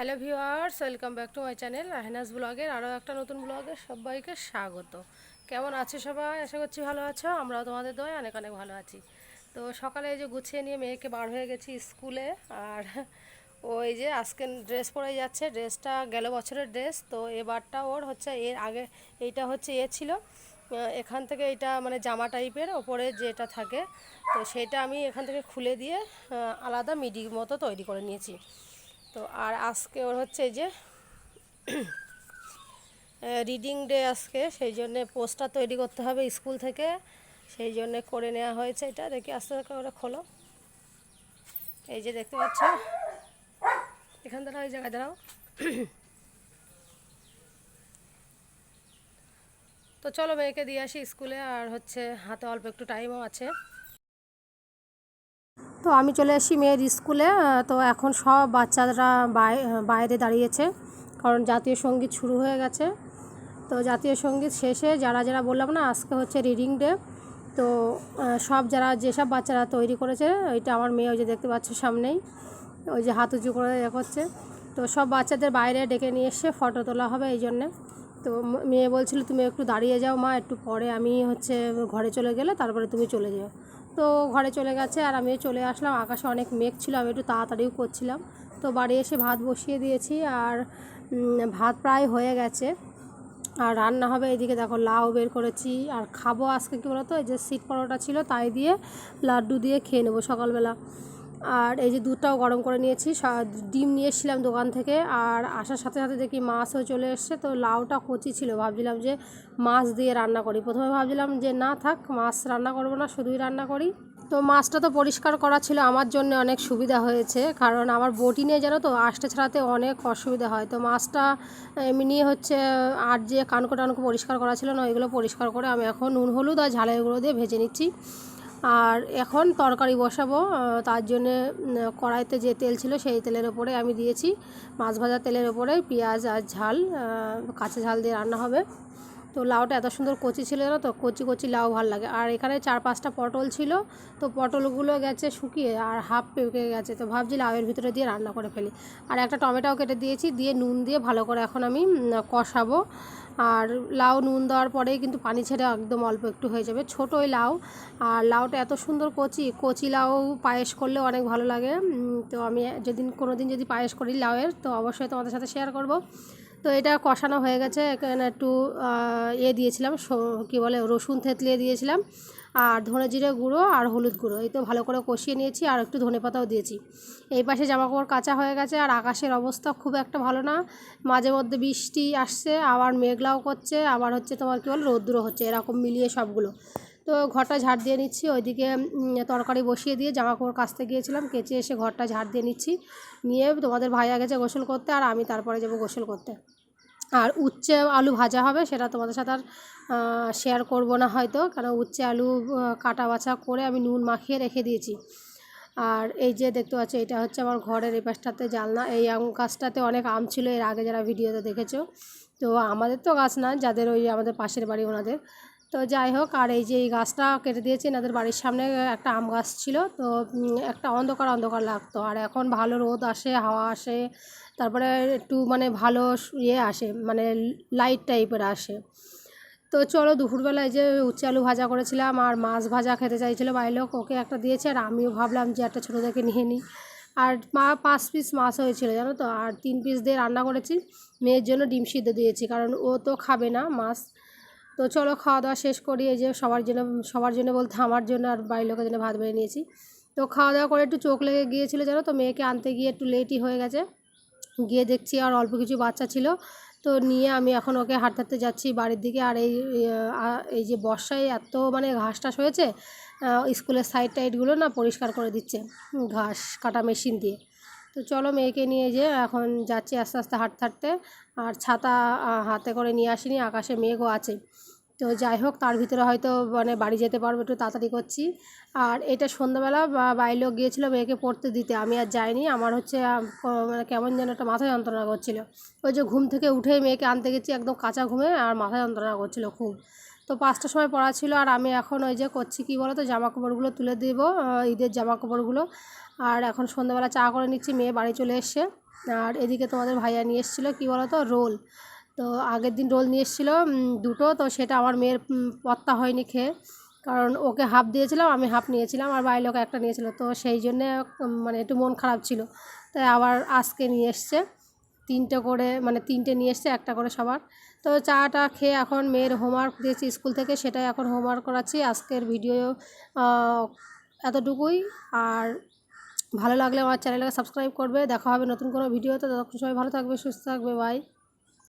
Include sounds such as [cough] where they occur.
Hello viewers, welcome back to my channel আহনাস ব্লগের আরও একটা নতুন ব্লগে সবাইকে স্বাগত। কেমন আছো সবাই? আশা করছি ভালো আছো, আমরাও তোমাদের দয় অনেক অনেক ভালো আছি। তো সকালে এই যে গুছিয়ে নিয়ে মেয়েকে বার হয়ে গেছি স্কুলে, আর ওই যে আজকে ড্রেস পরে যাচ্ছে। ড্রেসটা গেল বছরের ড্রেস, তো এবারটা ওর হচ্ছে এর আগে এইটা হচ্ছে এ ছিল। এখান থেকে এটা মানে জামা টাইপের ওপরে যেটা থাকে, তো সেটা আমি এখান থেকে খুলে দিয়ে আলাদা মিডি মতো তৈরি করে নিয়েছি। তো আর আজকে ওর হচ্ছে যে [clears throat] রিডিং ডে আজকে, সেই জন্যে পোস্টার তৈরি করতে হবে স্কুল থেকে। সেই জন্যে করে নেওয়া হয়েছে এটা। দেখি আস্তে আস্তে করে খোলো। এই যে দেখতে পাচ্ছ? এখান দাঁড়াও ওই জায়গায় দাঁড়াও। [clears throat] তো চলো মেয়েকে দিয়ে আসি স্কুলে। আর হচ্ছে হাতে অল্প একটু টাইমও আছে। তো আমি চলে আসি মেয়ের স্কুলে তো এখন সব বাচ্চারা বাই- বাইরে দাঁড়িয়েছে, কারণ জাতীয় সংগীত শুরু হয়ে গেছে। তো জাতীয় সংগীত শেষে যারা যারা বললাম না, আজকে হচ্ছে রিডিং ডে, তো সব যারা, যেসব বাচ্চারা তৈরি করেছে, ওইটা আমার মেয়ে ওই যে দেখতে পাচ্ছ সামনেই, ওই যে হাত উঁচু করে এ করছে। তো সব বাচ্চাদের বাইরে ডেকে নিয়ে এসে ফটো তোলা হবে এই জন্যে। তো মেয়ে বলছিল, তুমি একটু দাঁড়িয়ে যাও মা, একটু পরে আমি হচ্ছে ঘরে চলে গেলে তারপরে তুমি চলে যাও। তো ঘরে চলে গেছে আর আমিও চলে আসলাম। আকাশে অনেক মেঘ ছিল, আমি একটু তাড়াতাড়িও করছিলাম। তো বাড়ি এসে ভাত বসিয়ে দিয়েছি আর ভাত প্রায় হয়ে গেছে। আর রান্না হবে এদিকে দেখো, লাউ বের করেছি। আর খাব আজকে কী বলতো, এই যে সিট পরোটা ছিল তাই দিয়ে লাড্ডু দিয়ে খেয়ে নেব সকালবেলা। আর এই যে দুধটাও গরম করে নিয়েছি ডিম নিয়ে এসেছিলাম দোকান থেকে, আর আসার সাথে সাথে দেখি মাছও চলে এসছে, তো লাউটা কচি ছিল, ভাবছিলাম যে মাছ দিয়ে রান্না করি। প্রথমে ভাবছিলাম যে না থাক, মাছ রান্না করব না, শুধুই রান্না করি। তো মাছটা তো পরিষ্কার করা ছিল, আমার জন্য অনেক সুবিধা হয়েছে, কারণ আমার বটি নিয়ে জানো তো, আষ্টে ছাড়াতে অনেক অসুবিধা হয়। তো মাছটা এমনি হচ্ছে, আর যে কানকো টানকো পরিষ্কার করা ছিল না, ওইগুলো পরিষ্কার করে আমি এখন নুন, হলুদ আর ঝালের গুঁড়ো দিয়ে ভেজে নিচ্ছি। আর এখন তরকারি বসাবো তার জন্যে কড়াইতে যে তেল ছিল সেই তেলের ওপরে আমি দিয়েছি। মাছ ভাজা তেলের ওপরে পেঁয়াজ আর ঝাল কাঁচা ঝাল দিয়ে রান্না হবে। তো লাউটা এত সুন্দর কচি ছিল না তো? কচি কচি লাউ ভালো লাগে। আর এখানে চার পাঁচটা পটল ছিল, তো পটলগুলো গেছে শুকিয়ে আর হাফ পেকে গেছে। তো ভাবছি লাউয়ের ভিতরে দিয়ে রান্না করে ফেলি। আর একটা টমেটোও কেটে দিয়েছি, দিয়ে নুন দিয়ে ভালো করে এখন আমি কষাবো। আর লাউ নুন দেওয়ার পরেই কিন্তু পানি ছেড়ে একদম অল্প একটু হয়ে যাবে। ছোটোই লাউ। আর লাউটা এত সুন্দর কচি কচি লাউ পায়েস করলে অনেক ভালো লাগে। তো আমি যেদিন কোনো দিন যদি পায়েস করি লাউয়ের, তো অবশ্যই তোমাদের সাথে শেয়ার করব। তো এটা কষানো হয়ে গেছে এখানে একটু আহ, ইয়ে দিয়েছিলাম কী বলে রসুন থেতলিয়ে দিয়েছিলাম আর ধনে জিরে গুঁড়ো আর হলুদ গুঁড়ো এই তো ভালো করে কষিয়ে নিয়েছি আর একটু ধনে পাতাও দিয়েছি। এই পাশে জামাকাপড় কাঁচা হয়ে গেছে আর আকাশের অবস্থা খুব একটা ভালো না মাঝে মধ্যে বৃষ্টি আসছে আবার মেঘলাও করছে আবার হচ্ছে তোমার কী বল রৌদ্র হচ্ছে এরকম মিলিয়ে সবগুলো। তো ঘরটা ঝাড় দিয়ে নিচ্ছি, ওইদিকে তরকারি বসিয়ে দিয়ে জামা কাপড় কাচতে গিয়েছিলাম, কেচে এসে ঘরটা ঝাড় দিয়ে নিচ্ছি। নিয়ে তোমাদের ভাইয়া গেছে গোসল করতে আর আমি তারপরে যাব গোসল করতে। আর উচ্ছে আলু ভাজা হবে, সেটা তোমাদের সাথে আর শেয়ার করব না হয়তো কারণ উচ্ছে আলু কাটা বাছা করে আমি নুন মাখিয়ে রেখে দিয়েছি। আর এই যে দেখতে পাচ্ছ, এটা হচ্ছে আমার ঘরের এই পাশটাতে জানলা, এই আম গাছটাতে অনেক আম ছিল, এর আগে যারা ভিডিওতে দেখেছ। তো আমাদের তো গাছ না, যাদের ওই আমাদের পাশের বাড়ি ওনাদের। তো যাই হোক, আর এই যে এই গাছটা কেটে দিয়েছি, এনাদের বাড়ির সামনে একটা আম গাছ ছিল, তো একটা অন্ধকার অন্ধকার লাগতো। আর এখন ভালো রোদ আসে, হাওয়া আসে, তারপরে একটু মানে ভালো ইয়ে আসে মানে লাইট টাইপের আসে। তো চলো, দুপুরবেলায় যে উচ্ছে আলু ভাজা করেছিলাম, আর মাছ ভাজা খেতে চাইছিলো বাড়ির লোক, ওকে একটা দিয়েছে, আর আমিও ভাবলাম যে একটা ছোটো থেকে নিয়ে নিই। আর মা পাঁচ পিস মাছ হয়েছিল, জানো তো? আর তিন পিস দিয়ে রান্না করেছি, মেয়ের জন্য ডিম সিদ্ধ দিয়েছি, কারণ ও তো খাবে না মাছ। তো চলো খাওয়া দাওয়া শেষ করি, এই যে সবার জন্য সবার জন্য বলতে আমার জন্য আর বাড়ির লোকের জন্য ভাত বেড়ে নিয়েছি। তো খাওয়া দাওয়া করে একটু চোখ লেগে গিয়েছিল জানো তো, মেয়েকে আনতে গিয়ে একটু লেটই হয়ে গেছে। গিয়ে দেখছি আর অল্প কিছু বাচ্চা ছিল, তো নিয়ে আমি এখন ওকে হাঁটতে হাঁটতে যাচ্ছি বাড়ির দিকে। আর এই এই যে বর্ষায় এত মানে ঘাস টাস হয়েছে স্কুলের সাইড টাইডগুলো না পরিষ্কার করে দিচ্ছে, ঘাস কাটা মেশিন দিয়ে। তো চলো মেয়েকে নিয়ে যে এখন যাচ্ছি আস্তে আস্তে হাঁটতে হাঁটতে। আর ছাতা হাতে করে নিয়ে আসিনি, আকাশে মেঘও আছে। তো যাই হোক, তার ভিতরে হয়তো মানে বাড়ি যেতে পারব, একটু তাড়াতাড়ি করছি। আর এটা সন্ধ্যাবেলা বাইরে লোক গিয়েছিল মেয়েকে পড়তে দিতে, আমি আর যাইনি। আমার হচ্ছে মানে কেমন যেন একটা মাথা যন্ত্রণা করছিল। ওই যে ঘুম থেকে উঠে মেয়েকে আনতে গেছি, একদম কাঁচা ঘুমে, আর মাথা যন্ত্রণা করছিল খুব। তো পাঁচটার সময় পড়া ছিল আর আমি এখন ওই যে করছি কি বলো তো জামা কাপড়গুলো তুলে দেবো ঈদের জামা কাপড়গুলো আর এখন সন্ধ্যাবেলা চা করে নিচ্ছি, মেয়ে বাড়ি চলে এসছে। আর এদিকে তোমাদের ভাইয়া নিয়ে এসেছিল কী বলো তো রোল। তো আগের দিন রোল নিয়ে এসেছিল দুটো, তো সেটা আমার মেয়ের পত্তা হয়নি খেয়ে। কারণ ওকে হাফ দিয়েছিলাম, আমি হাফ নিয়েছিলাম, আর বাইরে লোক একটা নিয়েছিল। তো সেই জন্যে মানে একটু মন খারাপ ছিল। তাই আবার আজকে নিয়ে এসছে। তিনটে করে মানে তিনটে নিয়ে এসছে, একটা করে সবার। তো চাটা খেয়ে এখন মেয়ের হোমওয়ার্ক দিয়েছি স্কুল থেকে, সেটাই এখন হোমওয়ার্ক করাচ্ছি। আজকের ভিডিও এতটুকুই। আর ভালো লাগলে আমার চ্যানেলকে সাবস্ক্রাইব করবে। দেখা হবে নতুন কোনো ভিডিওতে ততক্ষণ সবাই ভালো থাকবে, সুস্থ থাকবে। বাই